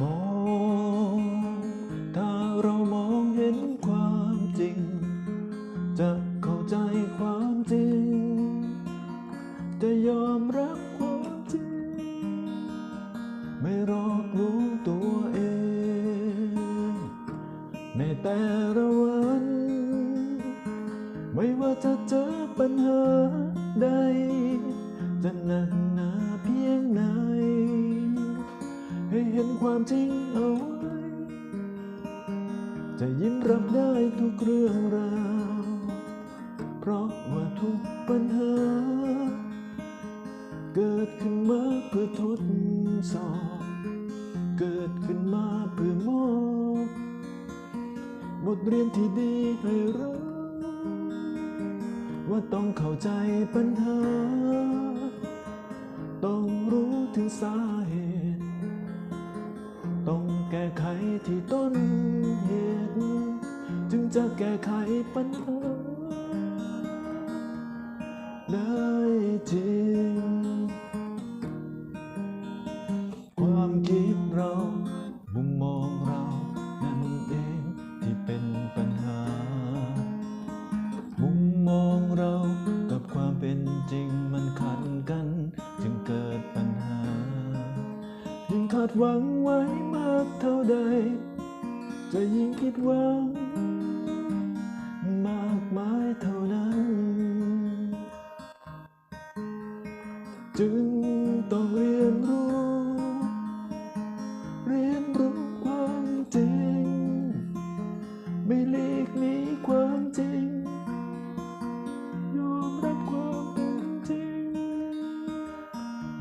มองถ้าเรามองเห็นความจริง จะเข้าใจความจริง จะยอมรับความจริง ไม่รอกรู้ตัวเอง ในแต่ละวัน ไม่ว่าจะเจอปัญหาใด จะหนักหนาเพียงไหน ให้เห็นความจริงเอาไว้จะยิ้มรับได้ทุกเรื่องราว เพราะว่าทุกปัญหา เกิดขึ้นมาเพื่อทดสอบ เกิดขึ้นมาเพื่อมอบบทเรียนที่ดีให้เราว่าต้องเข้าใจปัญหา ต้องรู้ถึงสาเหตุ ไขที่ต้นเหตุ จึงจะแก้ไขปัญหาได้จริง ความคิดเรา มุมมองเรา นั่นเองที่เป็นปัญหา มุมมองเรากับความเป็นจริงมันขัดกัน จึงเกิดปัญหา ยิ่งคาดหวังไว้ เท่าใด จะยิ่งคิดหวัง มากมายเท่านั้น จึงต้องเรียนรู้ เรียนรู้ความจริง ไม่หลีกหนีความจริง ยอมรับความเป็นจริง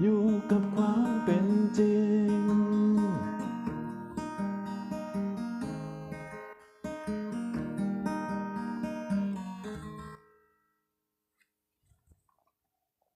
อยู่กับความ